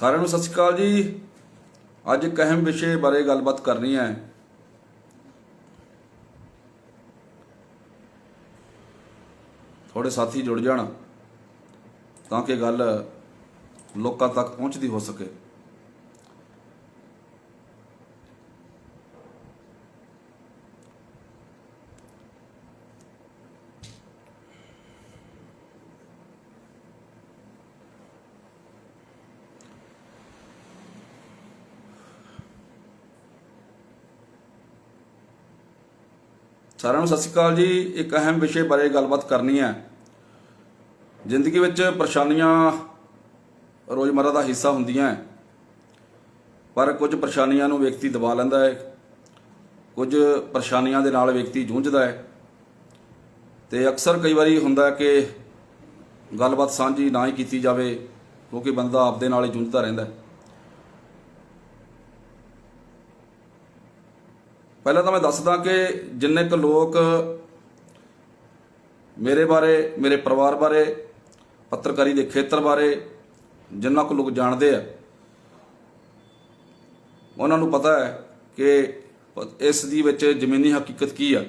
ਸਾਰਿਆਂ ਨੂੰ ਸਤਿ ਸ਼੍ਰੀ ਅਕਾਲ ਜੀ। ਅੱਜ ਇੱਕ ਅਹਿਮ ਵਿਸ਼ੇ ਬਾਰੇ ਗੱਲਬਾਤ ਕਰਨੀ ਹੈ। ਥੋੜੇ ਸਾਥੀ ਜੁੜ ਜਾਣ ਤਾਂ ਕਿ ਗੱਲ ਲੋਕਾਂ ਤੱਕ ਪਹੁੰਚਦੀ ਹੋ ਸਕੇ। ਸਾਰਿਆਂ ਨੂੰ ਸਤਿ ਸ਼੍ਰੀ ਅਕਾਲ ਜੀ। ਇੱਕ ਅਹਿਮ ਵਿਸ਼ੇ ਬਾਰੇ ਗੱਲਬਾਤ ਕਰਨੀ ਹੈ। ਜ਼ਿੰਦਗੀ ਵਿੱਚ ਪਰੇਸ਼ਾਨੀਆਂ ਰੋਜ਼ਮਰਰਾ ਦਾ ਹਿੱਸਾ ਹੁੰਦੀਆਂ ਹੈ। ਪਰ ਕੁਝ ਪਰੇਸ਼ਾਨੀਆਂ ਨੂੰ ਵਿਅਕਤੀ ਦਬਾ ਲੈਂਦਾ ਹੈ। ਕੁਝ ਪਰੇਸ਼ਾਨੀਆਂ ਦੇ ਨਾਲ ਵਿਅਕਤੀ ਜੂਝਦਾ ਹੈ। ਤੇ ਅਕਸਰ ਕਈ ਵਾਰੀ ਹੁੰਦਾ ਕਿ ਗੱਲਬਾਤ ਸਾਂਝੀ ਨਾ ਹੀ ਕੀਤੀ ਜਾਵੇ, ਕਿਉਂਕਿ ਬੰਦਾ ਆਪਦੇ ਨਾਲ ਹੀ ਜੂਝਦਾ ਰਹਿੰਦਾ ਹੈ। ਪਹਿਲਾਂ ਤਾਂ ਮੈਂ ਦੱਸਦਾ ਕਿ ਜਿੰਨੇ ਕੁ ਲੋਕ ਮੇਰੇ ਬਾਰੇ, ਮੇਰੇ ਪਰਿਵਾਰ ਬਾਰੇ, ਪੱਤਰਕਾਰੀ ਦੇ ਖੇਤਰ ਬਾਰੇ ਜਿੰਨਾ ਕੁ ਲੋਕ ਜਾਣਦੇ ਆ, ਉਹਨਾਂ ਨੂੰ ਪਤਾ ਹੈ ਕਿ ਪ- ਇਸ ਦੀ ਵਿੱਚ ਜ਼ਮੀਨੀ ਹਕੀਕਤ ਕੀ ਆ।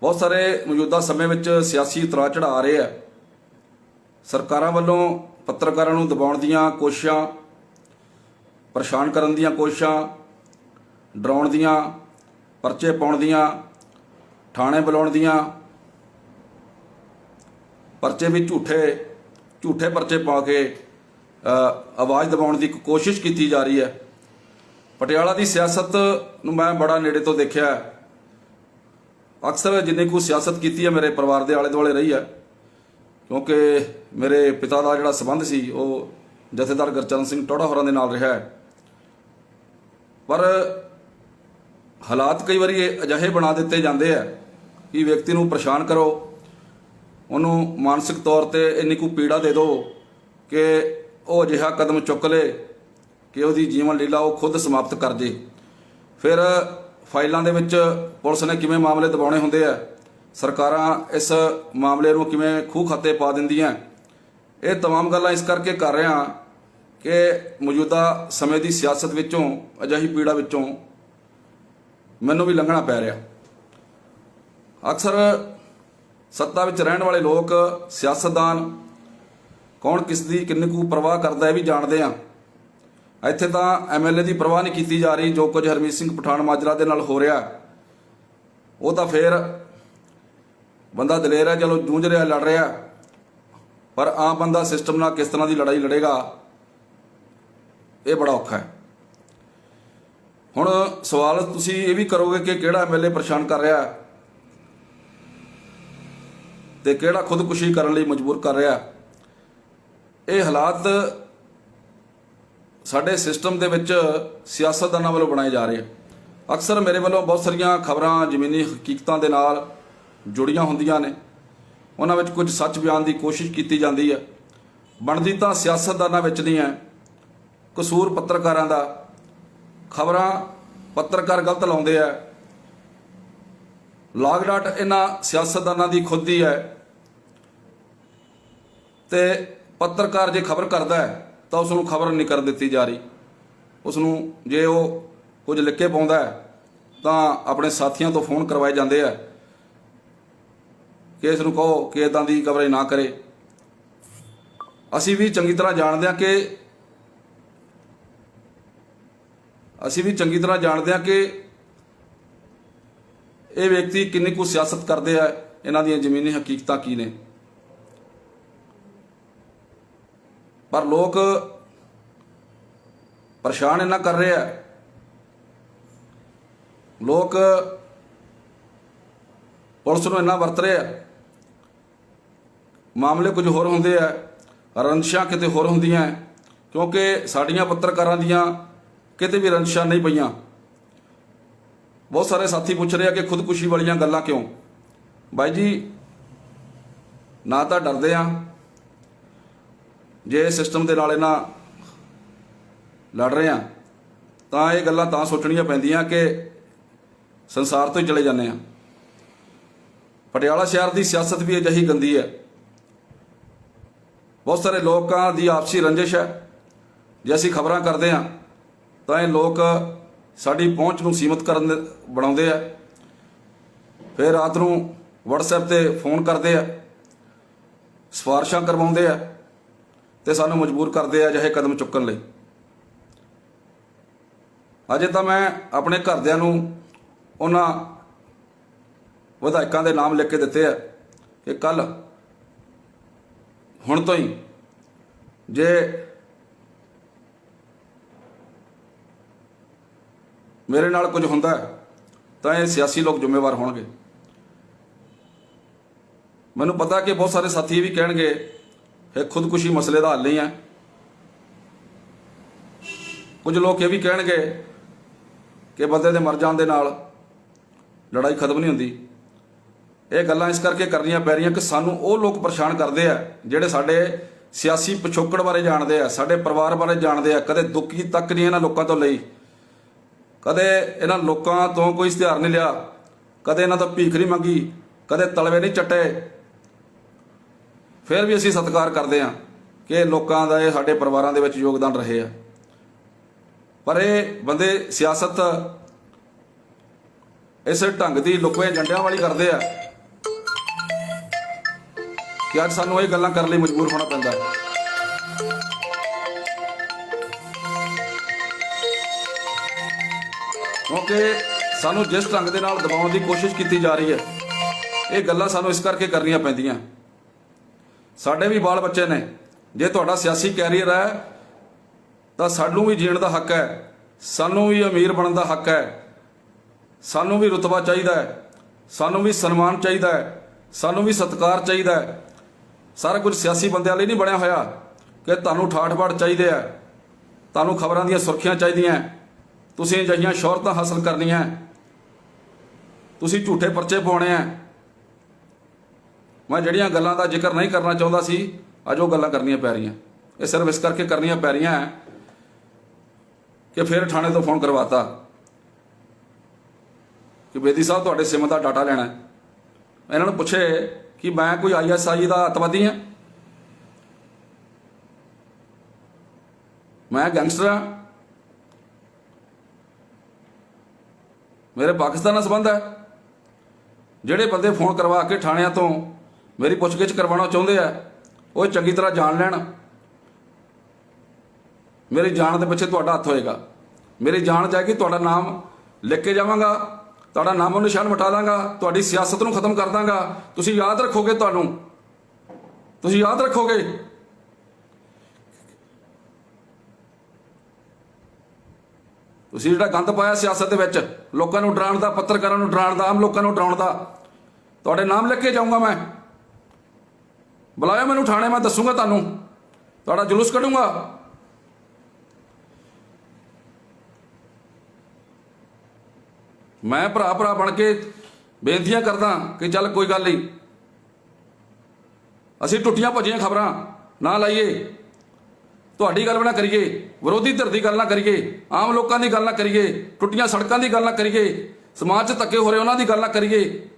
ਬਹੁਤ ਸਾਰੇ ਮੌਜੂਦਾ ਸਮੇਂ ਵਿੱਚ ਸਿਆਸੀ ਉਤਰਾਅ ਚੜ੍ਹਾਅ ਆ ਰਹੇ ਆ। ਸਰਕਾਰਾਂ ਵੱਲੋਂ ਪੱਤਰਕਾਰਾਂ ਨੂੰ ਦਬਾਉਣ ਦੀਆਂ ਕੋਸ਼ਿਸ਼ਾਂ, ਪਰੇਸ਼ਾਨ ਕਰਨ ਦੀਆਂ ਕੋਸ਼ਿਸ਼ਾਂ ਡਰਾਉਣ ਦੀਆਂ, ਪਰਚੇ ਪਾਉਣ ਦੀਆਂ, ਥਾਣੇ ਬੁਲਾਉਣ ਦੀਆਂ, ਪਰਚੇ ਵੀ ਝੂਠੇ ਝੂਠੇ ਪਰਚੇ ਪਾ ਕੇ ਆਵਾਜ਼ ਦਬਾਉਣ ਦੀ ਕੋਸ਼ਿਸ਼ ਕੀਤੀ ਜਾ ਰਹੀ ਹੈ। ਪਟਿਆਲਾ ਦੀ ਸਿਆਸਤ ਨੂੰ ਮੈਂ ਬੜਾ ਨੇੜੇ ਤੋਂ ਦੇਖਿਆ ਅਕਸਰ ਜਿੰਨੇ ਕੁ ਸਿਆਸਤ ਕੀਤੀ ਹੈ ਮੇਰੇ ਪਰਿਵਾਰ ਦੇ ਆਲੇ ਦੁਆਲੇ ਰਹੀ ਹੈ। ਕਿਉਂਕਿ ਮੇਰੇ ਪਿਤਾ ਦਾ ਜਿਹੜਾ ਸਬੰਧ ਸੀ, ਉਹ ਜਥੇਦਾਰ ਗੁਰਚਰਨ ਸਿੰਘ ਟੋੜਾ ਹੋਰਾਂ ਦੇ ਨਾਲ ਰਿਹਾ ਹੈ। ਪਰ ਹਾਲਾਤ ਕਈ ਵਾਰੀ ਇਹ ਅਜਿਹੇ ਬਣਾ ਦਿੱਤੇ ਜਾਂਦੇ ਆ ਕਿ ਵਿਅਕਤੀ ਨੂੰ ਪਰੇਸ਼ਾਨ ਕਰੋ ਉਹਨੂੰ ਮਾਨਸਿਕ ਤੌਰ ਤੇ ਇੰਨੀ ਕੁ ਪੀੜਾ ਦੇ ਦਿਓ ਕਿ ਉਹ ਅਜਿਹਾ ਕਦਮ ਚੁੱਕ ਲੇ ਕਿ ਉਹਦੀ ਜੀਵਨ ਲੀਲਾ ਉਹ ਖੁਦ ਸਮਾਪਤ ਕਰ ਜੇ ਫਿਰ ਫਾਈਲਾਂ ਦੇ ਵਿੱਚ ਪੁਲਿਸ ਨੇ ਕਿਵੇਂ ਮਾਮਲੇ ਦਬਾਉਣੇ ਹੁੰਦੇ ਆ ਸਰਕਾਰਾਂ ਇਸ ਮਾਮਲੇ ਨੂੰ ਕਿਵੇਂ ਖੂਹ ਖਾਤੇ ਪਾ ਦਿੰਦੀਆਂ ਇਹ तमाम ਗੱਲਾਂ ਇਸ ਕਰਕੇ ਕਰ ਰਿਹਾ ਕਿ ਮੌਜੂਦਾ ਸਮੇਂ ਦੀ ਸਿਆਸਤ ਵਿੱਚੋਂ ਅਜਿਹੀ ਪੀੜਾ ਵਿੱਚੋਂ ਮੈਨੂੰ ਵੀ ਲੰਘਣਾ ਪੈ ਰਿਹਾ। ਅਕਸਰ ਸੱਤਾ ਵਿੱਚ ਰਹਿਣ ਵਾਲੇ ਲੋਕ ਸਿਆਸਤਦਾਨ ਕੌਣ ਕਿਸ ਦੀ ਕਿੰਨੀ ਕੁ ਪਰਵਾਹ ਕਰਦਾ ਹੈ ਵੀ ਜਾਣਦੇ ਆ ਇੱਥੇ ਤਾਂ ਐਮਐਲਏ ਦੀ ਪਰਵਾਹ ਨਹੀਂ ਕੀਤੀ ਜਾ ਰਹੀ, ਜੋ ਕੁਝ ਹਰਮੀਤ ਸਿੰਘ ਪਠਾਨ ਮਾਜਰਾ ਦੇ ਨਾਲ ਹੋ ਰਿਹਾ। ਉਹ ਤਾਂ ਫੇਰ ਬੰਦਾ ਦਲੇਰ ਹੈ, ਚਲੋ ਜੂਝ ਰਿਹਾ, ਲੜ ਰਿਹਾ। ਪਰ ਆਮ ਬੰਦਾ ਸਿਸਟਮ ਨਾਲ ਕਿਸ ਤਰ੍ਹਾਂ ਦੀ ਲੜਾਈ ਲੜੇਗਾ, ਇਹ ਬੜਾ ਔਖਾ ਹੈ। ਹੁਣ ਸਵਾਲ ਤੁਸੀਂ ਇਹ ਵੀ ਕਰੋਗੇ ਕਿ ਕਿਹੜਾ ਐਮਐਲਏ ਪਰੇਸ਼ਾਨ ਕਰ ਰਿਹਾ? ਹੈ ਤੇ ਕਿਹੜਾ ਖੁਦਕੁਸ਼ੀ ਕਰਨ ਲਈ ਮਜਬੂਰ ਕਰ ਰਿਹਾ? ਇਹ ਹਾਲਾਤ ਸਾਡੇ ਸਿਸਟਮ ਦੇ ਵਿੱਚ ਸਿਆਸਤਦਾਨਾਂ ਵੱਲੋਂ ਬਣਾਏ ਜਾ ਰਹੇ ਆ। ਅਕਸਰ ਮੇਰੇ ਵੱਲੋਂ ਬਹੁਤ ਸਾਰੀਆਂ ਖਬਰਾਂ, ਜ਼ਮੀਨੀ ਹਕੀਕਤਾਂ ਦੇ ਨਾਲ ਜੁੜੀਆਂ ਹੁੰਦੀਆਂ ਨੇ। ਉਹਨਾਂ ਵਿੱਚ ਕੁਝ ਸੱਚ ਬਿਆਨ ਦੀ ਕੋਸ਼ਿਸ਼ ਕੀਤੀ ਜਾਂਦੀ ਹੈ ਬਣਦੀ ਤਾਂ ਸਿਆਸਤਦਾਨਾਂ ਵਿੱਚ ਨਹੀਂ ਹੈ। ਕਸੂਰ ਪੱਤਰਕਾਰਾਂ ਦਾ ਖਬਰਾਂ ਪੱਤਰਕਾਰ ਗਲਤ ਲਾਉਂਦੇ ਆ। ਲਾਗਡਾਟ ਇਹਨਾਂ ਸਿਆਸਤਦਾਨਾਂ ਦੀ ਖੁਦ ਦੀ ਹੈ ਤੇ ਪੱਤਰਕਾਰ ਜੇ ਖਬਰ ਕਰਦਾ ਹੈ, ਤਾਂ ਉਸ ਨੂੰ ਖਬਰ ਨਹੀਂ ਕਰ ਦਿੱਤੀ ਜਾ ਰਹੀ। ਉਸ ਨੂੰ ਜੇ ਉਹ ਕੁਝ ਲਿਖ ਕੇ ਪਾਉਂਦਾ ਤਾਂ ਆਪਣੇ ਸਾਥੀਆਂ ਤੋਂ ਫੋਨ ਕਰਵਾਏ ਜਾਂਦੇ ਆ ਕਿ ਇਸ ਨੂੰ ਕਹੋ ਕਿ ਇਦਾਂ ਦੀ ਕਵਰੇਜ ਨਾ ਕਰੇ। ਅਸੀਂ ਵੀ ਚੰਗੀ ਤਰ੍ਹਾਂ ਜਾਣਦੇ ਹਾਂ ਕਿ ਅਸੀਂ ਵੀ ਚੰਗੀ ਤਰ੍ਹਾਂ ਜਾਣਦੇ ਹਾਂ ਕਿ ਇਹ ਵਿਅਕਤੀ ਕਿੰਨੀ ਕੁ ਸਿਆਸਤ ਕਰਦੇ ਆ, ਇਹਨਾਂ ਦੀਆਂ ਜ਼ਮੀਨੀ ਹਕੀਕਤਾਂ ਕੀ ਨੇ। ਪਰ ਲੋਕ ਪਰੇਸ਼ਾਨ ਇਹਨਾਂ ਕਰ ਰਹੇ ਆ। ਲੋਕ ਪੁਲਿਸ ਨੂੰ ਇੰਨਾ ਵਰਤ ਰਹੇ ਆ। ਮਾਮਲੇ ਕੁਝ ਹੋਰ ਹੁੰਦੇ ਆ ਰੰਸ਼ਾਂ ਕਿਤੇ ਹੋਰ ਹੁੰਦੀਆਂ, ਕਿਉਂਕਿ ਸਾਡੀਆਂ ਪੱਤਰਕਾਰਾਂ ਦੀਆਂ ਕਿਤੇ ਵੀ ਰੰਸ਼ਾਂ ਨਹੀਂ ਪਈਆਂ। ਬਹੁਤ ਸਾਰੇ ਸਾਥੀ ਪੁੱਛ ਰਹੇ ਆ ਕਿ ਖੁਦਕੁਸ਼ੀ ਵਾਲੀਆਂ ਗੱਲਾਂ ਕਿਉਂ? ਬਾਈ ਜੀ, ਨਾ ਤਾਂ ਡਰਦੇ ਆ। ਜੇ ਸਿਸਟਮ ਦੇ ਨਾਲ ਇਹਨਾਂ ਲੜ ਰਹੇ ਆ, ਤਾਂ ਇਹ ਗੱਲਾਂ ਤਾਂ ਸੋਚਣੀਆਂ ਪੈਂਦੀਆਂ ਕਿ ਸੰਸਾਰ ਤੋਂ ਹੀ ਚਲੇ ਜਾਂਦੇ ਆ। ਪਟਿਆਲਾ ਸ਼ਹਿਰ ਦੀ ਸਿਆਸਤ ਵੀ ਅਜਿਹੀ ਗੰਦੀ ਹੈ। ਬਹੁਤ ਸਾਰੇ ਲੋਕਾਂ ਦੀ ਆਪਸੀ ਰੰਜਿਸ਼ ਹੈ। ਜੇ ਅਸੀਂ ਖਬਰਾਂ ਕਰਦੇ ਹਾਂ ਤਾਂ ਇਹ ਲੋਕ ਸਾਡੀ ਪਹੁੰਚ ਨੂੰ ਸੀਮਤ ਕਰਨ ਬਣਾਉਂਦੇ ਆ। ਫਿਰ ਰਾਤ ਨੂੰ WhatsApp ਤੇ ਫੋਨ ਕਰਦੇ ਆ। ਸਿਫਾਰਸ਼ਾਂ ਕਰਵਾਉਂਦੇ ਆ ਤੇ ਸਾਨੂੰ ਮਜਬੂਰ ਕਰਦੇ ਆ ਅਜਿਹੇ ਕਦਮ ਚੁੱਕਣ ਲਈ। ਅਜੇ ਤਾਂ ਮੈਂ ਆਪਣੇ ਘਰਦਿਆਂ ਨੂੰ ਉਹਨਾਂ ਵਿਧਾਇਕਾਂ ਦੇ ਨਾਮ ਲਿਖ ਕੇ ਦਿੱਤੇ ਆ ਕਿ ਕੱਲ ਹੁਣ ਤੋਂ ਹੀ ਜੇ ਮੇਰੇ ਨਾਲ ਕੁਝ ਹੁੰਦਾ ਤਾਂ ਇਹ ਸਿਆਸੀ ਲੋਕ ਜ਼ਿੰਮੇਵਾਰ ਹੋਣਗੇ। ਮੈਨੂੰ ਪਤਾ ਕਿ ਬਹੁਤ ਸਾਰੇ ਸਾਥੀ ਇਹ ਵੀ ਕਹਿਣਗੇ, ਇਹ ਖੁਦਕੁਸ਼ੀ ਮਸਲੇ ਦਾ ਹੱਲ ਨਹੀਂ ਹੈ। ਕੁਝ ਲੋਕ ਇਹ ਵੀ ਕਹਿਣਗੇ ਕਿ ਬੰਦੇ ਦੇ ਮਰ ਜਾਣ ਦੇ ਨਾਲ ਲੜਾਈ ਖਤਮ ਨਹੀਂ ਹੁੰਦੀ। ਇਹ ਗੱਲਾਂ ਇਸ ਕਰਕੇ ਕਰਨੀਆਂ ਪੈ ਰਹੀਆਂ ਕਿ ਸਾਨੂੰ ਉਹ ਲੋਕ ਪਰੇਸ਼ਾਨ ਕਰਦੇ ਆ, ਜਿਹੜੇ ਸਾਡੇ ਸਿਆਸੀ ਪਿਛੋਕੜ ਬਾਰੇ ਜਾਣਦੇ ਆ, ਸਾਡੇ ਪਰਿਵਾਰ ਬਾਰੇ ਜਾਣਦੇ ਆ, ਕਦੇ ਦੁੱਖੀ ਤੱਕ ਨਹੀਂ ਇਹਨਾਂ ਲੋਕਾਂ ਤੋਂ ਲਈ। ਕਦੇ ਇਹਨਾਂ ਲੋਕਾਂ ਤੋਂ ਕੋਈ ਇਸ਼ਤਿਹਾਰ ਨਹੀਂ ਲਿਆ, ਕਦੇ ਇਹਨਾਂ ਤੋਂ ਭੀਖ ਨਹੀਂ ਮੰਗੀ, ਕਦੇ ਤਲਵੇ ਨਹੀਂ ਚੱਟੇ। ਫਿਰ ਵੀ ਅਸੀਂ ਸਤਿਕਾਰ ਕਰਦੇ ਹਾਂ ਕਿ ਲੋਕਾਂ ਦਾ, ਇਹ ਸਾਡੇ ਪਰਿਵਾਰਾਂ ਦੇ ਵਿੱਚ ਯੋਗਦਾਨ ਰਹੇ ਆ। ਪਰ ਇਹ ਬੰਦੇ ਸਿਆਸਤ ਇਸ ਢੰਗ ਦੀ ਲੁਕਵੇਂ ਏਜੰਡਿਆਂ ਵਾਲੀ ਕਰਦੇ ਆ ਕਿ ਅੱਜ ਸਾਨੂੰ ਇਹ ਗੱਲਾਂ ਕਰਨ ਲਈ ਮਜਬੂਰ ਹੋਣਾ ਪੈਂਦਾ। ਹੈ ਕਿਉਂਕਿ ਸਾਨੂੰ ਜਿਸ ਢੰਗ ਦੇ ਨਾਲ ਦਬਾਉਣ ਦੀ ਕੋਸ਼ਿਸ਼ ਕੀਤੀ ਜਾ ਰਹੀ ਹੈ, ਇਹ ਗੱਲਾਂ ਸਾਨੂੰ ਇਸ ਕਰਕੇ ਕਰਨੀਆਂ ਪੈਂਦੀਆਂ। ਸਾਡੇ ਵੀ ਬਾਲ ਬੱਚੇ ਨੇ, ਜੇ ਤੁਹਾਡਾ ਸਿਆਸੀ ਕੈਰੀਅਰ ਹੈ, ਤਾਂ ਸਾਨੂੰ ਵੀ ਜੀਣ ਦਾ ਹੱਕ ਹੈ, ਸਾਨੂੰ ਵੀ ਅਮੀਰ ਬਣਨ ਦਾ ਹੱਕ ਹੈ, ਸਾਨੂੰ ਵੀ ਰੁਤਬਾ ਚਾਹੀਦਾ ਹੈ, ਸਾਨੂੰ ਵੀ ਸਨਮਾਨ ਚਾਹੀਦਾ ਹੈ, ਸਾਨੂੰ ਵੀ ਸਤਿਕਾਰ ਚਾਹੀਦਾ ਹੈ। ਸਾਰਾ ਕੁਝ ਸਿਆਸੀ ਬੰਦਿਆਂ ਲਈ ਨਹੀਂ ਬਣਿਆ ਹੋਇਆ ਕਿ ਤੁਹਾਨੂੰ ਠਾਠ-ਬਾਠ ਚਾਹੀਦੇ ਆ, ਤੁਹਾਨੂੰ ਖਬਰਾਂ ਦੀਆਂ ਸੁਰਖੀਆਂ ਚਾਹੀਦੀਆਂ। ਤੁਸੀਂ ਅਜਿਹੀਆਂ ਸ਼ੋਹਰਤਾਂ ਹਾਸਲ ਕਰਨੀਆਂ ਤੁਸੀਂ ਝੂਠੇ ਪਰਚੇ ਪਾਉਣੇ ਆ ਮੈਂ ਜਿਹੜੀਆਂ ਗੱਲਾਂ ਦਾ ਜ਼ਿਕਰ ਨਹੀਂ ਕਰਨਾ ਚਾਹੁੰਦਾ ਸੀ, ਅੱਜ ਉਹ ਗੱਲਾਂ ਕਰਨੀਆਂ ਪੈ ਰਹੀਆਂ। ਇਹ ਸਿਰਫ ਇਸ ਕਰਕੇ ਕਰਨੀਆਂ ਪੈ ਰਹੀਆਂ ਕਿ ਫਿਰ ਥਾਣੇ ਤੋਂ ਫੋਨ ਕਰਵਾਤਾ ਕਿ ਬੇਦੀ ਸਾਹਿਬ, ਤੁਹਾਡੇ ਸਿਮ ਦਾ ਡਾਟਾ ਲੈਣਾ ਹੈ। ਇਹਨਾਂ ਨੂੰ ਪੁੱਛੇ ਕਿ ਮੈਂ ਕੋਈ ਆਈਐਸਆਈ ਦਾ ਅਤਵਾਦੀ ਹਾਂ? ਮੈਂ ਗੈਂਗਸਟਰ ਹਾਂ। ਮੇਰੇ ਪਾਕਿਸਤਾਨ ਨਾਲ ਸੰਬੰਧ ਹੈ। ਜਿਹੜੇ ਬੰਦੇ ਫੋਨ ਕਰਵਾ ਕੇ ਥਾਣਿਆਂ ਤੋਂ ਮੇਰੀ ਪੁੱਛਗਿੱਛ ਕਰਵਾਉਣਾ ਚਾਹੁੰਦੇ ਆ, ਉਹ ਚੰਗੀ ਤਰ੍ਹਾਂ ਜਾਣ ਲੈਣ। ਮੇਰੀ ਜਾਣ ਦੇ ਪਿੱਛੇ ਤੁਹਾਡਾ ਹੱਥ ਹੋਏਗਾ। ਮੇਰੀ ਜਾਨ ਜਾਏਗੀ, ਤੁਹਾਡਾ ਨਾਮ ਲਿਖ ਕੇ ਜਾਵਾਂਗਾ। ਤੁਹਾਡਾ ਨਾਮੋ ਨਿਸ਼ਾਨ ਮਿਟਾ ਦਾਂਗਾ। ਤੁਹਾਡੀ ਸਿਆਸਤ ਨੂੰ ਖਤਮ ਕਰ ਦਾਂਗਾ। ਤੁਸੀਂ ਯਾਦ ਰੱਖੋਗੇ ਤੁਹਾਨੂੰ। ਤੁਸੀਂ ਯਾਦ ਰੱਖੋਗੇ। ਤੁਸੀਂ ਜਿਹੜਾ ਗੰਦ ਪਾਇਆ ਸਿਆਸਤ ਦੇ ਵਿੱਚ, ਲੋਕਾਂ ਨੂੰ ਡਰਾਉਣ ਦਾ, ਪੱਤਰਕਾਰਾਂ ਨੂੰ ਡਰਾਉਣ ਦਾ, ਆਮ ਲੋਕਾਂ ਨੂੰ ਡਰਾਉਣ ਦਾ, ਤੁਹਾਡੇ ਨਾਮ ਲੈ ਕੇ ਜਾਊਂਗਾ ਮੈਂ। ਬੁਲਾਇਆ ਮੈਨੂੰ ਥਾਣੇ, ਮੈਂ ਦੱਸੂਗਾ ਤੁਹਾਨੂੰ। ਤੁਹਾਡਾ ਜਲੂਸ ਕੱਢੂੰਗਾ। ਮੈਂ ਭਰਾ ਭਰਾ ਬਣ ਕੇ ਬੇਨਤੀਆਂ ਕਰਦਾ ਕਿ ਚੱਲ ਕੋਈ ਗੱਲ ਨਹੀਂ। ਅਸੀਂ ਟੁੱਟੀਆਂ ਭੱਜੀਆਂ ਖਬਰਾਂ ਨਾ ਲਾਈਏ। ਤੁਹਾਡੀ ਗੱਲ ਵੀ ਨਾ ਕਰੀਏ, ਵਿਰੋਧੀ ਧਿਰ ਦੀ ਗੱਲ ਨਾ ਕਰੀਏ, ਆਮ ਲੋਕਾਂ ਦੀ ਗੱਲ ਨਾ ਕਰੀਏ, ਟੁੱਟੀਆਂ ਸੜਕਾਂ ਦੀ ਗੱਲ ਨਾ ਕਰੀਏ, ਸਮਾਜ 'ਚ ਧੱਕੇ ਹੋ ਰਹੇ ਉਹਨਾਂ ਦੀ ਗੱਲ ਨਾ ਕਰੀਏ,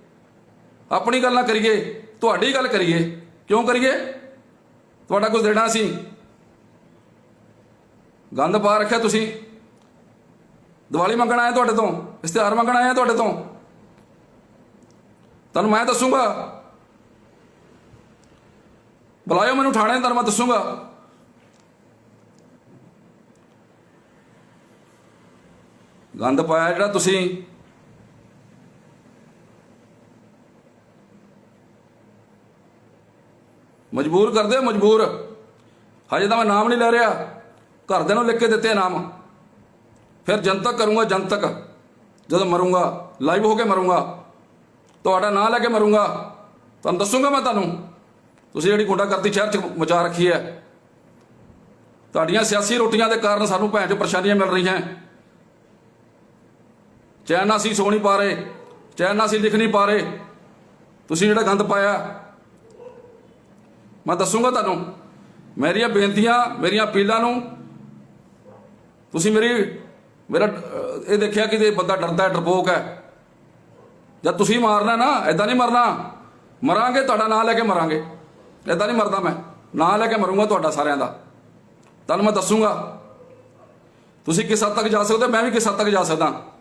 ਆਪਣੀ ਗੱਲ ਨਾ ਕਰੀਏ, ਤੁਹਾਡੀ ਗੱਲ ਕਰੀਏ, ਕਿਉਂ ਕਰੀਏ? ਤੁਹਾਡਾ ਕੁਝ ਦੇਣਾ ਸੀ। ਗੰਦ ਪਾ ਰੱਖਿਆ ਤੁਸੀਂ। ਦੀਵਾਲੀ ਮੰਗਣ ਆਏ ਤੁਹਾਡੇ ਤੋਂ, ਇਸ਼ਤਿਹਾਰ ਮੰਗਣ ਆਏ ਤੁਹਾਡੇ ਤੋਂ। ਤੁਹਾਨੂੰ ਮੈਂ ਦੱਸੂਗਾ। ਬੁਲਾਇਓ ਮੈਨੂੰ ਥਾਣੇ, ਤੁਹਾਨੂੰ ਮੈਂ ਦੱਸੂਗਾ। ਗੰਦ ਪਾਇਆ ਜਿਹੜਾ ਤੁਸੀਂ ਮਜਬੂਰ ਕਰਦੇ ਹੋ, ਮਜਬੂਰ। ਹਜੇ ਤਾਂ ਮੈਂ ਨਾਮ ਨਹੀਂ ਲੈ ਰਿਹਾ। ਘਰਦਿਆਂ ਨੂੰ ਲਿਖ ਕੇ ਦਿੱਤੇ ਨਾਮ। ਫਿਰ ਜਨਤਕ ਕਰੂੰਗਾ, ਜਨਤਕ। ਜਦੋਂ ਮਰੂੰਗਾ ਲਾਈਵ ਹੋ ਕੇ ਮਰੂੰਗਾ। ਤੁਹਾਡਾ ਨਾਂ ਲੈ ਕੇ ਮਰੂੰਗਾ। ਤੁਹਾਨੂੰ ਦੱਸੂਗਾ ਮੈਂ ਤੁਹਾਨੂੰ। ਤੁਸੀਂ ਜਿਹੜੀ ਗੁੰਡਾਗਰਦੀ ਸ਼ਹਿਰ 'ਚ ਮਚਾ ਰੱਖੀ ਹੈ। ਤੁਹਾਡੀਆਂ ਸਿਆਸੀ ਰੋਟੀਆਂ ਦੇ ਕਾਰਨ ਸਾਨੂੰ ਭੈਣ ਚੋ ਪਰੇਸ਼ਾਨੀਆਂ ਮਿਲ ਰਹੀਆਂ। ਚੈਨ ਨਾਲ ਅਸੀਂ ਸੋ ਨਹੀਂ ਪਾ ਰਹੇ ਚੈਨ ਨਾਲ ਅਸੀਂ ਲਿਖ ਨਹੀਂ ਪਾ ਰਹੇ ਤੁਸੀਂ ਜਿਹੜਾ ਗੰਦ ਪਾਇਆ, ਮੈਂ ਦੱਸੂਗਾ ਤੁਹਾਨੂੰ। ਮੇਰੀਆਂ ਬੇਨਤੀਆਂ, ਮੇਰੀਆਂ ਅਪੀਲਾਂ ਨੂੰ ਤੁਸੀਂ ਮੇਰੀ, ਮੇਰਾ, ਇਹ ਦੇਖਿਆ ਕਿ ਇਹ ਬੰਦਾ ਡਰਦਾ ਹੈ, ਡਰਪੋਕ ਹੈ ਜਦ ਤੁਸੀਂ ਮਾਰਨਾ ਨਾ ਐਦਾਂ ਨਹੀਂ ਮਰਨਾ। ਮਰਾਂਗੇ, ਤੁਹਾਡਾ ਨਾਂ ਲੈ ਕੇ ਮਰਾਂਗੇ। ਐਦਾਂ ਨਹੀਂ ਮਰਦਾ ਮੈਂ। ਨਾਂ ਲੈ ਕੇ ਮਰੂੰਗਾ ਤੁਹਾਡਾ ਸਾਰਿਆਂ ਦਾ। ਤੁਹਾਨੂੰ ਮੈਂ ਦੱਸੂਗਾ। ਤੁਸੀਂ ਕਿਸ ਹੱਦ ਤੱਕ ਜਾ ਸਕਦੇ ਹੋ? ਮੈਂ ਵੀ ਕਿਸ ਹੱਦ ਤੱਕ ਜਾ ਸਕਦਾ।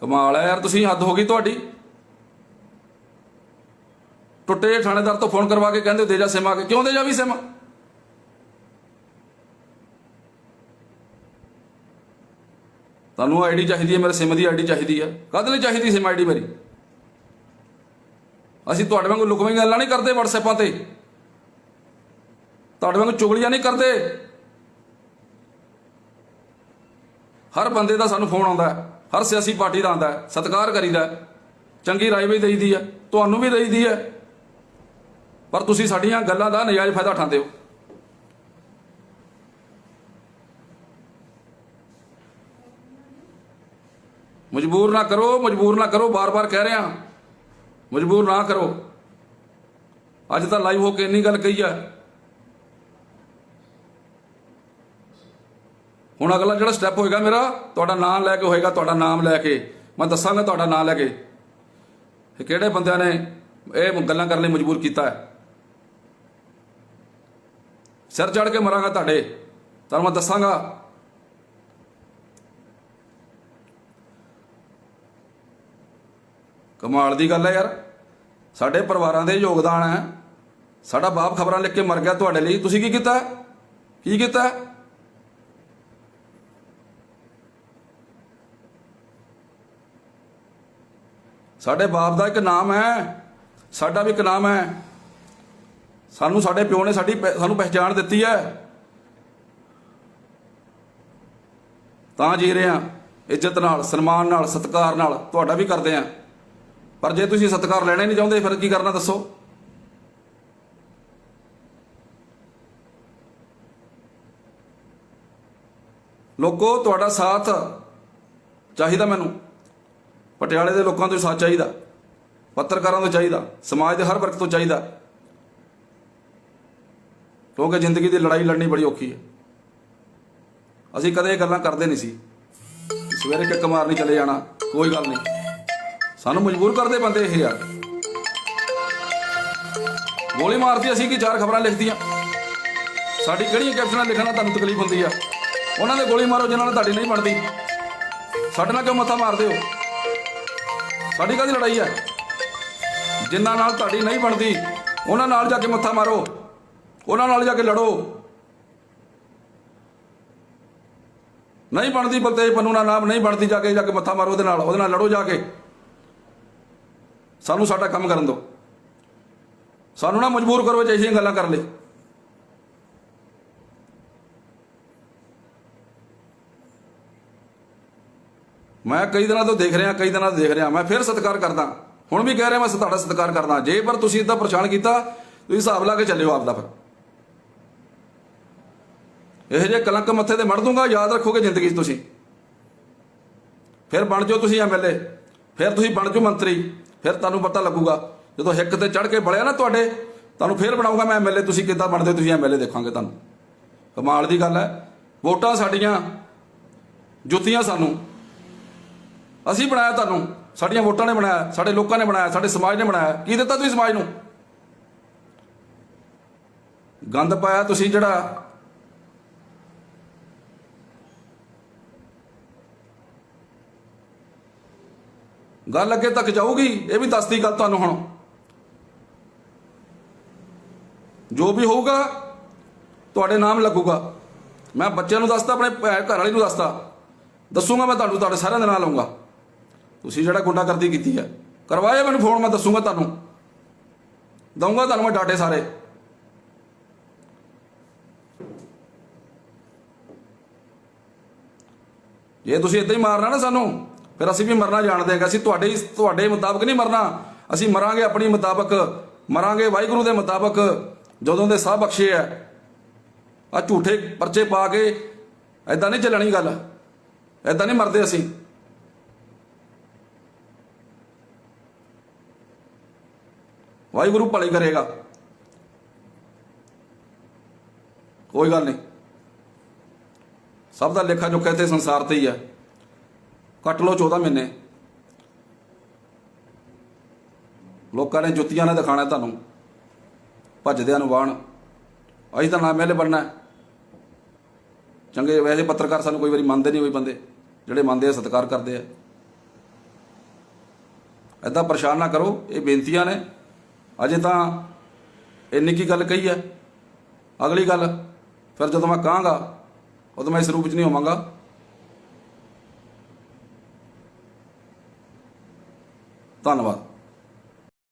ਕਮਾਲ ਹੈ ਯਾਰ, ਤੁਸੀਂ ਹੱਦ ਹੋ ਗਈ ਤੁਹਾਡੀ। ਟੁੱਟੇ ਜਿਹੇ ਥਾਣੇਦਾਰ ਤੋਂ ਫੋਨ ਕਰਵਾ ਕੇ ਕਹਿੰਦੇ, ਦੇ ਜਾ ਸਿਮ ਆ ਕੇ। ਕਿਉਂ ਦੇ ਜਾ ਵੀ ਸਿਮ? ਤੁਹਾਨੂੰ ਆਈਡੀ ਚਾਹੀਦੀ ਹੈ, ਮੇਰੇ ਸਿਮ ਦੀ ਆਈਡੀ ਚਾਹੀਦੀ ਹੈ। ਕਦ ਲਈ ਚਾਹੀਦੀ ਸਿਮ ਆਈਡੀ ਮੇਰੀ? ਅਸੀਂ ਤੁਹਾਡੇ ਵਾਂਗੂ ਲੁਕਵੇਂ ਗੱਲਾਂ ਨਹੀਂ ਕਰਦੇ WhatsAppaਂ ਤੇ। ਤੁਹਾਡੇ ਵਾਂਗੂ ਚੁਗਲੀਆਂ ਨਹੀਂ ਕਰਦੇ। ਹਰ ਬੰਦੇ ਦਾ ਸਾਨੂੰ ਫੋਨ ਆਉਂਦਾ ਹੈ। ਹਰ ਸਿਆਸੀ ਪਾਰਟੀ ਦਾ ਆਉਂਦਾ ਸਤਿਕਾਰ ਕਰੀਦਾ ਚੰਗੀ ਰਾਏ ਵੀ ਦੇਈਦੀ ਹੈ, ਤੁਹਾਨੂੰ ਵੀ ਦੇਈਦੀ ਹੈ। ਪਰ ਤੁਸੀਂ ਸਾਡੀਆਂ ਗੱਲਾਂ ਦਾ ਨਜਾਇਜ਼ ਫਾਇਦਾ ਉਠਾਉਂਦੇ ਹੋ। ਮਜਬੂਰ ਨਾ ਕਰੋ, ਮਜਬੂਰ ਨਾ ਕਰੋ, ਬਾਰ-ਬਾਰ ਕਹਿ ਰਿਹਾ ਮਜਬੂਰ ਨਾ ਕਰੋ। ਅੱਜ ਤਾਂ ਲਾਈਵ ਹੋ ਕੇ ਇੰਨੀ ਗੱਲ ਕਹੀ ਆ ਹੁਣ ਅਗਲਾ ਜਿਹੜਾ ਸਟੈਪ ਹੋਏਗਾ ਮੇਰਾ, ਤੁਹਾਡਾ ਨਾਮ ਲੈ ਕੇ ਹੋਏਗਾ, ਤੁਹਾਡਾ ਨਾਮ ਲੈ ਕੇ। ਮੈਂ ਦੱਸਾਂਗਾ ਤੁਹਾਡਾ ਨਾਮ ਲੈ ਕੇ। ਕਿ ਕਿਹੜੇ ਬੰਦਿਆਂ ਨੇ ਇਹ ਗੱਲਾਂ ਕਰਨ ਲਈ ਮਜਬੂਰ ਕੀਤਾ ਹੈ? ਸਿਰ ਚੜ ਕੇ ਮਰਾਂਗਾ ਤੁਹਾਡੇ। ਤੁਹਾਨੂੰ ਮੈਂ ਦੱਸਾਂਗਾ। ਕਮਾਲ ਦੀ ਗੱਲ ਹੈ ਯਾਰ। ਸਾਡੇ ਪਰਿਵਾਰਾਂ ਦੇ ਯੋਗਦਾਨ ਹੈ। ਸਾਡਾ ਬਾਪ ਖਬਰਾਂ ਲਿਖ ਕੇ ਮਰ ਗਿਆ ਤੁਹਾਡੇ ਲਈ। ਤੁਸੀਂ ਕੀ ਕੀਤਾ? ਕੀ ਕੀਤਾ? ਸਾਡੇ ਬਾਪ ਦਾ ਇੱਕ ਨਾਮ ਹੈ, ਸਾਡਾ ਵੀ ਇੱਕ ਨਾਮ ਹੈ। ਸਾਨੂੰ ਸਾਡੇ ਪਿਓ ਨੇ ਸਾਡੀ ਪਹਿ- ਸਾਨੂੰ ਪਹਿਚਾਣ ਦਿੱਤੀ ਹੈ। ਤਾਂ ਜੀ ਰਹੇ ਹਾਂ, ਇੱਜ਼ਤ ਨਾਲ, ਸਨਮਾਨ ਨਾਲ, ਸਤਿਕਾਰ ਨਾਲ ਤੁਹਾਡਾ ਵੀ ਕਰਦੇ ਹਾਂ। ਪਰ ਜੇ ਤੁਸੀਂ ਸਤਿਕਾਰ ਲੈਣਾ ਹੀ ਨਹੀਂ ਚਾਹੁੰਦੇ, ਫਿਰ ਕੀ ਕਰਨਾ ਦੱਸੋ? ਲੋਕੋ, ਤੁਹਾਡਾ ਸਾਥ ਚਾਹੀਦਾ ਮੈਨੂੰ। ਪਟਿਆਲੇ ਦੇ ਲੋਕਾਂ ਤੋਂ ਸਾਥ ਚਾਹੀਦਾ, ਪੱਤਰਕਾਰਾਂ ਤੋਂ ਚਾਹੀਦਾ, ਸਮਾਜ ਦੇ ਹਰ ਵਰਗ ਤੋਂ ਚਾਹੀਦਾ। ਕਿਉਂਕਿ ਜ਼ਿੰਦਗੀ ਦੀ ਲੜਾਈ ਲੜਨੀ ਬੜੀ ਔਖੀ ਹੈ। ਅਸੀਂ ਕਦੇ ਇਹ ਗੱਲਾਂ ਕਰਦੇ ਨਹੀਂ ਸੀ। ਸਵੇਰੇ ਕਿੱਕ ਮਾਰਨੀ ਚਲੇ ਜਾਣਾ, ਕੋਈ ਗੱਲ ਨਹੀਂ। ਸਾਨੂੰ ਮਜਬੂਰ ਕਰਦੇ ਬੰਦੇ ਇਹ ਯਾਰ ਗੋਲੀ ਮਾਰਦੀ ਅਸੀਂ ਕਿ ਚਾਰ ਖਬਰਾਂ ਲਿਖਦੀਆਂ ਸਾਡੀ ਕਿਹੜੀਆਂ ਕੈਪਸ਼ਨਾਂ ਲਿਖਣਾ ਤੁਹਾਨੂੰ ਤਕਲੀਫ ਹੁੰਦੀ ਆ? ਉਹਨਾਂ ਦੇ ਗੋਲੀ ਮਾਰੋ, ਜਿਨ੍ਹਾਂ ਨਾਲ ਤੁਹਾਡੀ ਨਹੀਂ ਬਣਦੀ। ਸਾਡੇ ਨਾਲ ਕਿਉਂ ਮੱਥਾ ਮਾਰਦੇ ਹੋ? ਸਾਡੀ ਕਾਹਦੀ ਲੜਾਈ ਹੈ ਜਿਨ੍ਹਾਂ ਨਾਲ ਤੁਹਾਡੀ ਨਹੀਂ ਬਣਦੀ, ਉਹਨਾਂ ਨਾਲ ਜਾ ਕੇ ਮੱਥਾ ਮਾਰੋ। ਉਹਨਾਂ ਨਾਲ ਜਾ ਕੇ ਲੜੋ। ਨਹੀਂ ਬਣਦੀ ਬਲਤੇਜ ਪੰਨੂ ਨਾਲ ਨਾਮ, ਨਹੀਂ ਬਣਦੀ ਜਾ ਕੇ ਜਾ ਕੇ ਮੱਥਾ ਮਾਰੋ ਉਹਦੇ ਨਾਲ ਉਹਦੇ ਨਾਲ ਲੜੋ ਜਾ ਕੇ। ਸਾਨੂੰ ਸਾਡਾ ਕੰਮ ਕਰਨ ਦਿਓ। ਸਾਨੂੰ ਨਾ ਮਜਬੂਰ ਕਰੋ ਜੇ ਅਜਿਹੀਆਂ ਗੱਲਾਂ ਕਰਨ ਲਈ ਮੈਂ ਕਈ ਦਿਨਾਂ ਤੋਂ ਦੇਖ ਰਿਹਾ, ਕਈ ਦਿਨਾਂ ਤੋਂ ਦੇਖ ਰਿਹਾ, ਮੈਂ ਫਿਰ ਸਤਿਕਾਰ ਕਰਦਾ। ਹੁਣ ਵੀ ਕਹਿ ਰਿਹਾ ਮੈਂ ਤੁਹਾਡਾ ਸਤਿਕਾਰ ਕਰਦਾ। ਜੇ ਪਰ ਤੁਸੀਂ ਇਦਾਂ ਪਰੇਸ਼ਾਨ ਕੀਤਾ, ਤੁਸੀਂ ਹਿਸਾਬ ਲਾ ਕੇ ਚੱਲਿਓ ਆਪਦਾ ਫਿਰ। ਇਹ ਜੇ ਕਲੰਕ ਮੱਥੇ ਤੇ ਮੜ ਦੂੰਗਾ ਯਾਦ ਰੱਖੋਗੇ ਜ਼ਿੰਦਗੀ 'ਚ ਤੁਸੀਂ। ਫਿਰ ਬਣ ਜਾਓ ਤੁਸੀਂ ਐਮਐਲਏ ਫਿਰ ਤੁਸੀਂ ਬਣ ਜਾਓ ਮੰਤਰੀ। ਫਿਰ ਤੁਹਾਨੂੰ ਪਤਾ ਲੱਗੂਗਾ, ਜਦੋਂ ਹਿੱਕ ਤੇ ਚੜ ਕੇ ਬਲਿਆ ਨਾ ਤੁਹਾਡੇ, ਤੁਹਾਨੂੰ ਫਿਰ ਬਣਾਉਂਗਾ ਮੈਂ ਐਮਐਲਏ ਤੁਸੀਂ ਕਿੱਦਾਂ ਬਣਦੇ ਤੁਸੀਂ ਐਮਐਲਏ ਦੇਖਾਂਗੇ ਤੁਹਾਨੂੰ। ਕਮਾਲ ਦੀ ਗੱਲ ਹੈ। ਵੋਟਾਂ ਸਾਡੀਆਂ, ਜੁੱਤੀਆਂ ਸਾਨੂੰ। ਅਸੀਂ ਬਣਾਇਆ ਤੁਹਾਨੂੰ। ਸਾਡੀਆਂ ਵੋਟਾਂ ਨੇ ਬਣਾਇਆ, ਸਾਡੇ ਲੋਕਾਂ ਨੇ ਬਣਾਇਆ, ਸਾਡੇ ਸਮਾਜ ਨੇ ਬਣਾਇਆ। ਕੀ ਦਿੱਤਾ ਤੁਸੀਂ ਸਮਾਜ ਨੂੰ? ਗੰਦ ਪਾਇਆ ਤੁਸੀਂ ਜਿਹੜਾ। ਗੱਲ ਅੱਗੇ ਤੱਕ ਜਾਊਗੀ, ਇਹ ਵੀ ਦੱਸਦੀ ਗੱਲ ਤੁਹਾਨੂੰ ਹੁਣ। ਜੋ ਵੀ ਹੋਊਗਾ, ਤੁਹਾਡੇ ਨਾਮ ਲੱਗੂਗਾ। ਮੈਂ ਬੱਚਿਆਂ ਨੂੰ ਦੱਸਦਾ, ਆਪਣੇ ਘਰ ਵਾਲੇ ਨੂੰ ਦੱਸਦਾ। ਦੱਸੂਗਾ ਮੈਂ ਤੁਹਾਨੂੰ, ਤੁਹਾਡੇ ਸਾਰਿਆਂ ਦੇ ਨਾਲ ਲਾਉਂਗਾ ਤੁਸੀਂ ਜਿਹੜਾ ਗੁੰਡਾਗਰਦੀ ਕੀਤੀ ਹੈ ਕਰਵਾਇਆ ਮੈਨੂੰ ਫੋਨ ਮੈਂ ਦੱਸੂਗਾ ਤੁਹਾਨੂੰ। ਦਊਂਗਾ ਤੁਹਾਨੂੰ ਮੈਂ ਡਾਟੇ ਸਾਰੇ। ਜੇ ਤੁਸੀਂ ਇਦਾਂ ਹੀ ਮਾਰਨਾ ਨਾ ਸਾਨੂੰ, ਫਿਰ ਅਸੀਂ ਵੀ ਮਰਨਾ ਜਾਣਦੇ ਹਾਂ ਕਿ ਅਸੀਂ ਤੁਹਾਡੇ ਤੁਹਾਡੇ ਮੁਤਾਬਕ ਨਹੀਂ ਮਰਨਾ। ਅਸੀਂ ਮਰਾਂਗੇ ਆਪਣੀ ਮੁਤਾਬਕ। ਮਰਾਂਗੇ ਵਾਹਿਗੁਰੂ ਦੇ ਮੁਤਾਬਕ, ਜਦੋਂ ਦੇ ਸਾਹ ਬਖਸ਼ੇ ਆ। ਆ ਝੂਠੇ ਪਰਚੇ ਪਾ ਕੇ ਐਦਾਂ ਨਹੀਂ ਚੱਲਣੀ ਗੱਲ। ਐਦਾਂ ਨਹੀਂ ਮਰਦੇ ਅਸੀਂ। ਵਾਹਿਗੁਰੂ ਭਲੇ ਕਰੇਗਾ। ਕੋਈ ਗੱਲ ਨਹੀਂ। ਸਭ ਦਾ ਲੇਖਾ ਜੋਖਾ ਇੱਥੇ ਸੰਸਾਰ ਤੇ ਹੀ ਹੈ ਕੱਟ ਲਓ 14 ਮਹੀਨੇ। ਲੋਕਾਂ ਨੇ ਜੁੱਤੀਆਂ ਨਾਲ ਦਿਖਾਣਾ ਤੁਹਾਨੂੰ। ਭੱਜਦਿਆਂ ਨੂੰ ਵਾਣ ਅਸੀਂ ਤਾਂ ਨਾ ਮੇਲੇ ਬਣਨਾ। ਹੈ। ਚੰਗੇ ਵੈਸੇ ਪੱਤਰਕਾਰ ਸਾਨੂੰ ਕੋਈ ਵਾਰੀ ਮੰਨਦੇ ਨਹੀਂ ਹੋਈ ਬੰਦੇ, ਜਿਹੜੇ ਮੰਨਦੇ ਆ, ਸਤਿਕਾਰ ਕਰਦੇ ਆ। ਐਦਾਂ ਪਰੇਸ਼ਾਨ ਨਾ ਕਰੋ, ਇਹ ਬੇਨਤੀਆਂ ਨੇ। ਅਜੇ ਤਾਂ ਇੰਨੀ ਕੀ ਗੱਲ ਕਹੀ ਹੈ? ਅਗਲੀ ਗੱਲ, ਫਿਰ ਜਦੋਂ ਮੈਂ ਕਹਾਂਗਾ, ਉਦੋਂ ਮੈਂ ਇਸ ਰੂਪ 'ਚ ਨਹੀਂ ਹੋਵਾਂਗਾ। ਧੰਨਵਾਦ।